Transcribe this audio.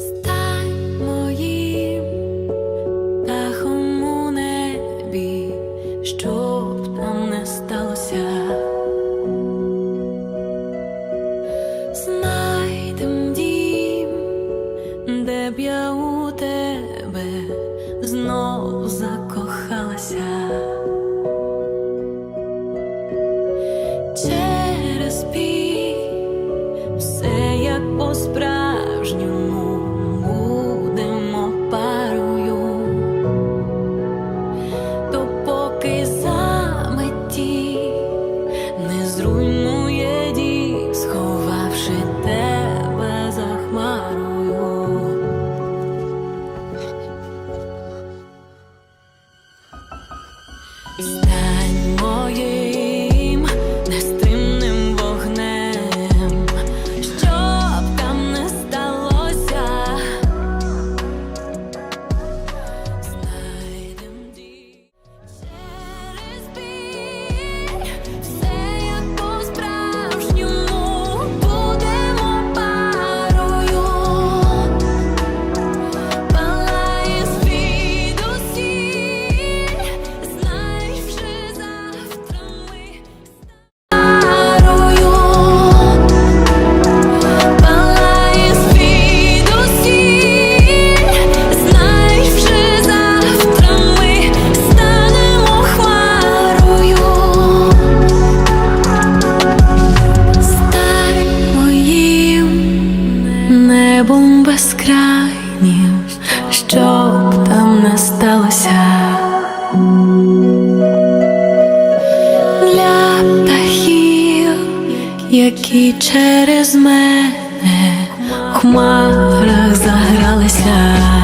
Стань моїм птахом небі, щоб там не сталося. Знайдем дім, де б я у тебе знов закохалася. Через біль все як по-справжньому будемо Стань моїм безкрайнім, щоб там не сталося. Для птахів, які через мене в хмарах загралися.